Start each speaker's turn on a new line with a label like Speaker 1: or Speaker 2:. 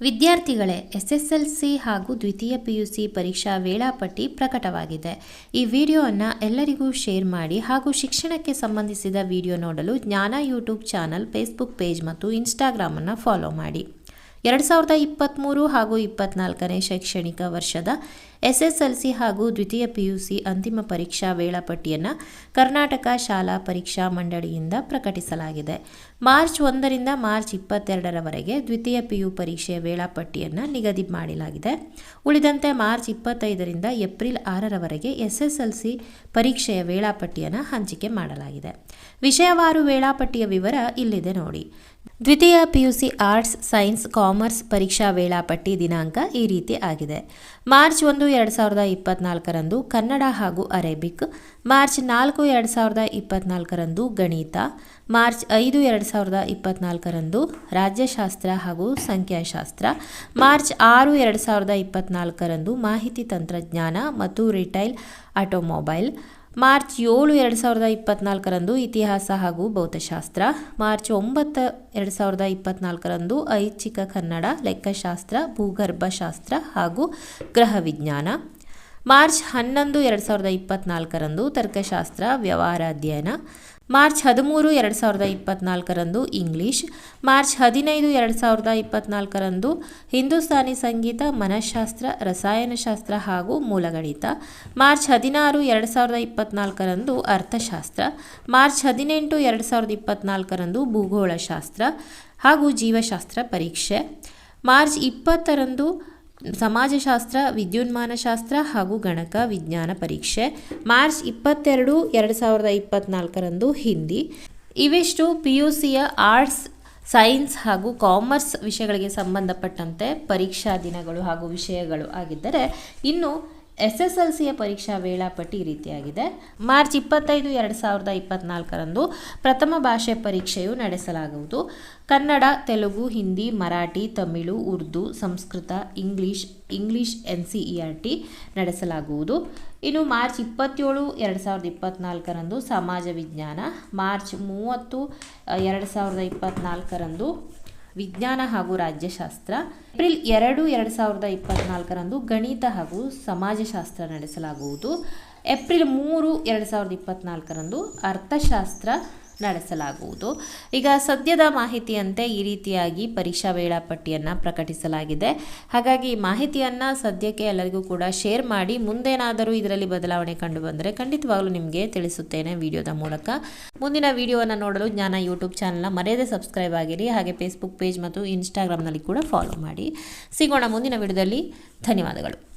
Speaker 1: ವಿದ್ಯಾರ್ಥಿಗಳೇ, ಎಸ್ಎಸ್ಎಲ್ಸಿ ಹಾಗೂ ದ್ವಿತೀಯ ಪಿ ಯು ಸಿ ಪರೀಕ್ಷಾ ವೇಳಾಪಟ್ಟಿ ಪ್ರಕಟವಾಗಿದೆ. ಈ ವಿಡಿಯೋವನ್ನು ಎಲ್ಲರಿಗೂ ಶೇರ್ ಮಾಡಿ ಹಾಗೂ ಶಿಕ್ಷಣಕ್ಕೆ ಸಂಬಂಧಿಸಿದ ವಿಡಿಯೋ ನೋಡಲು ಜ್ಞಾನ ಯೂಟ್ಯೂಬ್ ಚಾನಲ್, ಫೇಸ್ಬುಕ್ ಪೇಜ್ ಮತ್ತು ಇನ್ಸ್ಟಾಗ್ರಾಮನ್ನು ಫಾಲೋ ಮಾಡಿ. ಎರಡು ಸಾವಿರದ ಇಪ್ಪತ್ತ್ಮೂರು ಹಾಗೂ ಇಪ್ಪತ್ನಾಲ್ಕನೇ ಶೈಕ್ಷಣಿಕ ವರ್ಷದ ಎಸ್ಎಸ್ಎಲ್ಸಿ ಹಾಗೂ ದ್ವಿತೀಯ ಪಿ ಯು ಸಿ ಅಂತಿಮ ಪರೀಕ್ಷಾ ವೇಳಾಪಟ್ಟಿಯನ್ನು ಕರ್ನಾಟಕ ಶಾಲಾ ಪರೀಕ್ಷಾ ಮಂಡಳಿಯಿಂದ ಪ್ರಕಟಿಸಲಾಗಿದೆ. ಮಾರ್ಚ್ ಒಂದರಿಂದ ಮಾರ್ಚ್ ಇಪ್ಪತ್ತೆರಡರವರೆಗೆ ದ್ವಿತೀಯ ಪಿ ಯು ಪರೀಕ್ಷೆಯ ವೇಳಾಪಟ್ಟಿಯನ್ನು ನಿಗದಿ ಮಾಡಲಾಗಿದೆ. ಉಳಿದಂತೆ ಮಾರ್ಚ್ ಇಪ್ಪತ್ತೈದರಿಂದ ಏಪ್ರಿಲ್ ಆರರವರೆಗೆ ಎಸ್ಎಸ್ಎಲ್ಸಿ ಪರೀಕ್ಷೆಯ ವೇಳಾಪಟ್ಟಿಯನ್ನು ಹಂಚಿಕೆ ಮಾಡಲಾಗಿದೆ. ವಿಷಯವಾರು ವೇಳಾಪಟ್ಟಿಯ ವಿವರ ಇಲ್ಲಿದೆ ನೋಡಿ. ದ್ವಿತೀಯ ಪಿಯುಸಿ ಆರ್ಟ್ಸ್, ಸೈನ್ಸ್, ಕಾಮರ್ಸ್ ಪರೀಕ್ಷಾ ವೇಳಾಪಟ್ಟಿ ದಿನಾಂಕ ಈ ರೀತಿ ಆಗಿದೆ. ಮಾರ್ಚ್ ಒಂದು, ಎರಡು ಸಾವಿರದ ಇಪ್ಪತ್ನಾಲ್ಕರಂದು ಕನ್ನಡ ಹಾಗೂ ಅರೇಬಿಕ್, ಮಾರ್ಚ್ ನಾಲ್ಕು, ಎರಡು ಸಾವಿರದ ಇಪ್ಪತ್ನಾಲ್ಕರಂದು ಗಣಿತ, ಮಾರ್ಚ್ ಐದು, ಎರಡು ಸಾವಿರದ ಇಪ್ಪತ್ನಾಲ್ಕರಂದು ರಾಜ್ಯಶಾಸ್ತ್ರ ಹಾಗೂ ಸಂಖ್ಯಾಶಾಸ್ತ್ರ, ಮಾರ್ಚ್ ಆರು, ಎರಡು ಸಾವಿರದ ಇಪ್ಪತ್ನಾಲ್ಕರಂದು ಮಾಹಿತಿ ತಂತ್ರಜ್ಞಾನ ಮತ್ತು ರಿಟೈಲ್ ಆಟೋಮೊಬೈಲ್ ಮಾರ್ಚ್ ಏಳು ಎರಡು ಸಾವಿರದ ಇಪ್ಪತ್ನಾಲ್ಕರಂದು ಇತಿಹಾಸ ಹಾಗೂ ಭೌತಶಾಸ್ತ್ರ. ಮಾರ್ಚ್ ಒಂಬತ್ತು ಎರಡು ಸಾವಿರದ ಇಪ್ಪತ್ನಾಲ್ಕರಂದು ಐಚ್ಛಿಕ ಕನ್ನಡ, ಲೆಕ್ಕಶಾಸ್ತ್ರ, ಭೂಗರ್ಭಶಾಸ್ತ್ರ ಹಾಗೂ ಗ್ರಹ ವಿಜ್ಞಾನ. ಮಾರ್ಚ್ ಹನ್ನೊಂದು ಎರಡು ಸಾವಿರದ ಇಪ್ಪತ್ನಾಲ್ಕರಂದು ತರ್ಕಶಾಸ್ತ್ರ ವ್ಯವಹಾರ ಅಧ್ಯಯನ ಮಾರ್ಚ್ ಹದಿಮೂರು, ಎರಡು ಸಾವಿರದ ಇಪ್ಪತ್ನಾಲ್ಕರಂದು ಇಂಗ್ಲಿಷ್, ಮಾರ್ಚ್ ಹದಿನೈದು, ಎರಡು ಸಾವಿರದ ಇಪ್ಪತ್ನಾಲ್ಕರಂದು ಹಿಂದೂಸ್ತಾನಿ ಸಂಗೀತ, ಮನಃಶಾಸ್ತ್ರ ರಸಾಯನಶಾಸ್ತ್ರ ಹಾಗೂ ಮೂಲಗಣಿತ, ಮಾರ್ಚ್ ಹದಿನಾರು, ಎರಡು ಸಾವಿರದ ಇಪ್ಪತ್ನಾಲ್ಕರಂದು ಅರ್ಥಶಾಸ್ತ್ರ, ಮಾರ್ಚ್ ಹದಿನೆಂಟು, ಎರಡು ಸಾವಿರದ ಇಪ್ಪತ್ನಾಲ್ಕರಂದು ಭೂಗೋಳಶಾಸ್ತ್ರ ಹಾಗೂ ಜೀವಶಾಸ್ತ್ರ ಪರೀಕ್ಷೆ, ಮಾರ್ಚ್ ಇಪ್ಪತ್ತರಂದು ಸಮಾಜಶಾಸ್ತ್ರ, ವಿದ್ಯುನ್ಮಾನಶಾಸ್ತ್ರ ಹಾಗೂ ಗಣಕ ವಿಜ್ಞಾನ ಪರೀಕ್ಷೆ, ಮಾರ್ಚ್ ಇಪ್ಪತ್ತೆರಡು, ಎರಡು ಸಾವಿರದ ಇಪ್ಪತ್ತ್ನಾಲ್ಕರಂದು ಹಿಂದಿ. ಇವೆಷ್ಟು ಪಿ ಯು ಸಿಯ ಆರ್ಟ್ಸ್, ಸೈನ್ಸ್ ಹಾಗೂ ಕಾಮರ್ಸ್ ವಿಷಯಗಳಿಗೆ ಸಂಬಂಧಪಟ್ಟಂತೆ ಪರೀಕ್ಷಾ ದಿನಗಳು ಹಾಗೂ ವಿಷಯಗಳು ಆಗಿದ್ದರೆ, ಇನ್ನು ಎಸ್ ಎಸ್ ಎಲ್ ಸಿಯ ಪರೀಕ್ಷಾ ವೇಳಾಪಟ್ಟಿ ಈ ರೀತಿಯಾಗಿದೆ. ಮಾರ್ಚ್ ಇಪ್ಪತ್ತೈದು, ಎರಡು ಸಾವಿರದ ಇಪ್ಪತ್ನಾಲ್ಕರಂದು ಪ್ರಥಮ ಭಾಷೆ ಪರೀಕ್ಷೆಯು ನಡೆಸಲಾಗುವುದು. Kannada, Telugu, Hindi, Marathi, Tamil, Urdu, Sanskrit, English English N C E R T ನಡೆಸಲಾಗುವುದು. ಇನ್ನು ಮಾರ್ಚ್ ಇಪ್ಪತ್ತೇಳು, ಎರಡು ಸಾವಿರದ ಇಪ್ಪತ್ನಾಲ್ಕರಂದು ಸಮಾಜ ವಿಜ್ಞಾನ, ಮಾರ್ಚ್ ಮೂವತ್ತು, ಎರಡು ಸಾವಿರದ ಇಪ್ಪತ್ನಾಲ್ಕರಂದು ವಿಜ್ಞಾನ ಹಾಗೂ ರಾಜ್ಯಶಾಸ್ತ್ರ. ಏಪ್ರಿಲ್ ಎರಡು ಎರಡು ಸಾವಿರದ ಇಪ್ಪತ್ನಾಲ್ಕರಂದು ಗಣಿತ ಹಾಗೂ ಸಮಾಜಶಾಸ್ತ್ರ ನಡೆಸಲಾಗುವುದು. ಏಪ್ರಿಲ್ ಮೂರು, ಎರಡು ಸಾವಿರದ ಇಪ್ಪತ್ನಾಲ್ಕರಂದು ಅರ್ಥಶಾಸ್ತ್ರ ನಡೆಸಲಾಗುವುದು. ಈಗ ಸದ್ಯದ ಮಾಹಿತಿಯಂತೆ ಈ ರೀತಿಯಾಗಿ ಪರೀಕ್ಷಾ ವೇಳಾಪಟ್ಟಿಯನ್ನು ಪ್ರಕಟಿಸಲಾಗಿದೆ. ಹಾಗಾಗಿ ಈ ಮಾಹಿತಿಯನ್ನು ಸದ್ಯಕ್ಕೆ ಎಲ್ಲರಿಗೂ ಕೂಡ ಶೇರ್ ಮಾಡಿ, ಮುಂದೇನಾದರೂ ಇದರಲ್ಲಿ ಬದಲಾವಣೆ ಕಂಡು ಬಂದರೆ ಖಂಡಿತವಾಗಲೂ ನಿಮಗೆ ತಿಳಿಸುತ್ತೇನೆ ವಿಡಿಯೋದ ಮೂಲಕ. ಮುಂದಿನ ವಿಡಿಯೋವನ್ನು ನೋಡಲು ಜ್ಞಾನ ಯೂಟ್ಯೂಬ್ ಚಾನಲ್ನ ಮರೆಯದೆ ಸಬ್ಸ್ಕ್ರೈಬ್ ಆಗಿರಿ. ಹಾಗೆ ಫೇಸ್ಬುಕ್ ಪೇಜ್ ಮತ್ತು ಇನ್ಸ್ಟಾಗ್ರಾಮ್ನಲ್ಲಿ ಕೂಡ ಫಾಲೋ ಮಾಡಿ. ಸಿಗೋಣ ಮುಂದಿನ ವಿಡಿಯೋದಲ್ಲಿ. ಧನ್ಯವಾದಗಳು.